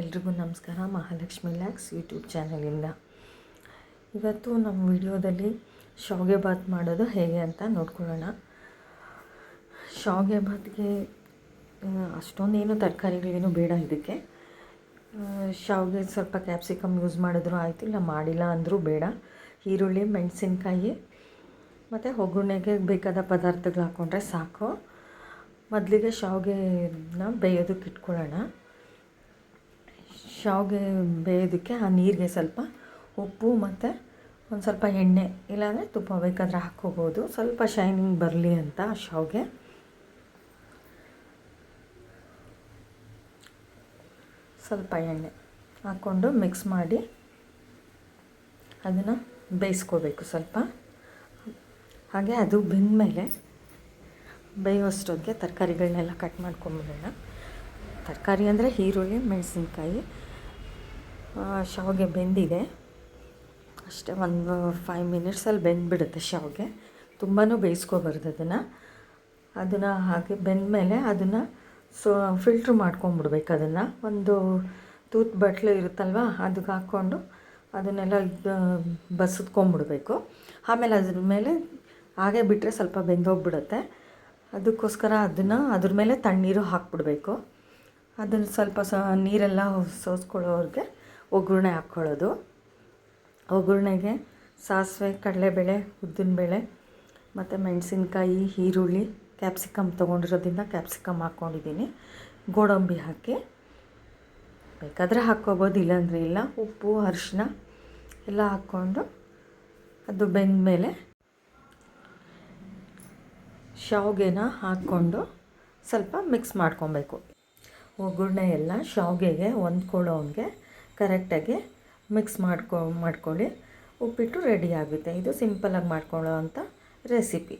ಎಲ್ರಿಗೂ ನಮಸ್ಕಾರ. ಮಹಾಲಕ್ಷ್ಮಿ ಲ್ಯಾಕ್ಸ್ ಯೂಟ್ಯೂಬ್ ಚಾನಲಿಂದ. ಇವತ್ತು ನಮ್ಮ ವಿಡಿಯೋದಲ್ಲಿ ಶಾವಿಗೆ ಬಾತ್ ಮಾಡೋದು ಹೇಗೆ ಅಂತ ನೋಡ್ಕೊಳ್ಳೋಣ. ಶಾವಿಗೆ ಬಾತ್ಗೆ ಆ, ಅಷ್ಟೊಂದೇನು ತರಕಾರಿಗಳೇನು ಬೇಡ ಇದಕ್ಕೆ. ಶಾವಿಗೆ ಸ್ವಲ್ಪ ಕ್ಯಾಪ್ಸಿಕಮ್ ಯೂಸ್ ಮಾಡಿದ್ರು ಆಯಿತು ಇಲ್ಲ ಮಾಡಿಲ್ಲ ಅಂದರೂ ಬೇಡ. ಈರುಳ್ಳಿ ಮೆಣಸಿನ್ಕಾಯಿ ಮತ್ತು ಒಗ್ಗರಣೆಗೆ ಬೇಕಾದ ಪದಾರ್ಥಗಳು ಹಾಕ್ಕೊಂಡ್ರೆ ಸಾಕು. ಮೊದಲಿಗೆ ಶಾವಿಗೆನ ಬೇಯೋದಕ್ಕೆ ಇಟ್ಕೊಳ್ಳೋಣ. ಶಾವಿಗೆ ಬೇಯೋದಕ್ಕೆ ಆ ನೀರಿಗೆ ಸ್ವಲ್ಪ ಉಪ್ಪು ಮತ್ತು ಒಂದು ಸ್ವಲ್ಪ ಎಣ್ಣೆ, ಇಲ್ಲಾಂದರೆ ತುಪ್ಪ ಬೇಕಾದರೆ ಹಾಕ್ಕೋಬೋದು. ಸ್ವಲ್ಪ ಶೈನಿಂಗ್ ಬರಲಿ ಅಂತ ಆ ಶಾವಿಗೆ. ಸ್ವಲ್ಪ ಎಣ್ಣೆ ಹಾಕ್ಕೊಂಡು ಮಿಕ್ಸ್ ಮಾಡಿ ಅದನ್ನು ಬೇಯಿಸ್ಕೋಬೇಕು ಸ್ವಲ್ಪ. ಹಾಗೆ ಅದು ಬೆಂದಮೇಲೆ ಬೇಯುವಷ್ಟೊತ್ತಿಗೆ ತರಕಾರಿಗಳನ್ನೆಲ್ಲ ಕಟ್ ಮಾಡ್ಕೊಂಬಿಡೋಣ. ತರಕಾರಿ ಅಂದರೆ ಈರುಳ್ಳಿ ಮೆಣಸಿನ್ಕಾಯಿ ಶಾವಿಗೆ ಬೆಂದಿದೆ. ಅಷ್ಟೇ ಒಂದು ಫೈವ್ ಮಿನಿಟ್ಸಲ್ಲಿ ಬೆಂದ್ಬಿಡುತ್ತೆ ಶಾವಿಗೆ. ತುಂಬಾ ಬೇಯಿಸ್ಕೋಬಾರ್ದು ಅದನ್ನು. ಅದನ್ನು ಹಾಗೆ ಬೆಂದಮೇಲೆ ಅದನ್ನು ಸೊ ಫಿಲ್ಟ್ರ್ ಮಾಡ್ಕೊಂಬಿಡ್ಬೇಕು ಅದನ್ನು. ಒಂದು ತೂತ್ ಬಟ್ಲು ಇರುತ್ತಲ್ವ ಅದಕ್ಕೆ ಹಾಕ್ಕೊಂಡು ಅದನ್ನೆಲ್ಲ ಬಸದ್ಕೊಂಬಿಡ್ಬೇಕು ಆಮೇಲೆ ಅದ್ರ ಮೇಲೆ ಹಾಗೆ ಬಿಟ್ಟರೆ ಸ್ವಲ್ಪ ಬೆಂದೋಗ್ಬಿಡುತ್ತೆ. ಅದಕ್ಕೋಸ್ಕರ ಅದನ್ನು ಅದ್ರ ಮೇಲೆ ತಣ್ಣೀರು ಹಾಕ್ಬಿಡ್ಬೇಕು. ಅದನ್ನು ಸ್ವಲ್ಪ ಸ ನೀರೆಲ್ಲ ಸೋಸ್ಕೊಳ್ಳೋರಿಗೆ ಒಗ್ಗರಣೆ ಹಾಕ್ಕೊಳ್ಳೋದು. ಒಗ್ಗರಣೆಗೆ ಸಾಸಿವೆ, ಕಡಲೆಬೇಳೆ, ಉದ್ದಿನಬೇಳೆ ಮತ್ತು ಮೆಣಸಿನ್ಕಾಯಿ, ಈರುಳ್ಳಿ, ಕ್ಯಾಪ್ಸಿಕಮ್ ತೊಗೊಂಡಿರೋದ್ರಿಂದ ಕ್ಯಾಪ್ಸಿಕಮ್ ಹಾಕ್ಕೊಂಡಿದ್ದೀನಿ. ಗೋಡಂಬಿ ಹಾಕಿ ಬೇಕಾದರೆ ಹಾಕ್ಕೋಬೋದು, ಇಲ್ಲಾಂದರೆ ಇಲ್ಲ. ಉಪ್ಪು, ಅರಿಶಿನ ಎಲ್ಲ ಹಾಕ್ಕೊಂಡು ಅದು ಬೆಂದಮೇಲೆ ಶಾವಿಗೆನ ಹಾಕ್ಕೊಂಡು ಸ್ವಲ್ಪ ಮಿಕ್ಸ್ ಮಾಡ್ಕೊಬೇಕು. ಒಗ್ಗರಣೆ ಎಲ್ಲ ಶಾವಿಗೆಗೆ ಹೊಂದ್ಕೊಳ್ಳೋ ಹಂಗೆ ಕರೆಕ್ಟಾಗಿ ಮಿಕ್ಸ್ ಮಾಡ್ಕೊ, ಮಾಡ್ಕೊಳ್ಳಿ. ಉಪ್ಪಿಟ್ಟು ರೆಡಿ ಆಗುತ್ತೆ. ಇದು ಸಿಂಪಲಾಗಿ ಮಾಡ್ಕೊಳ್ಳೋ ಅಂಥ ರೆಸಿಪಿ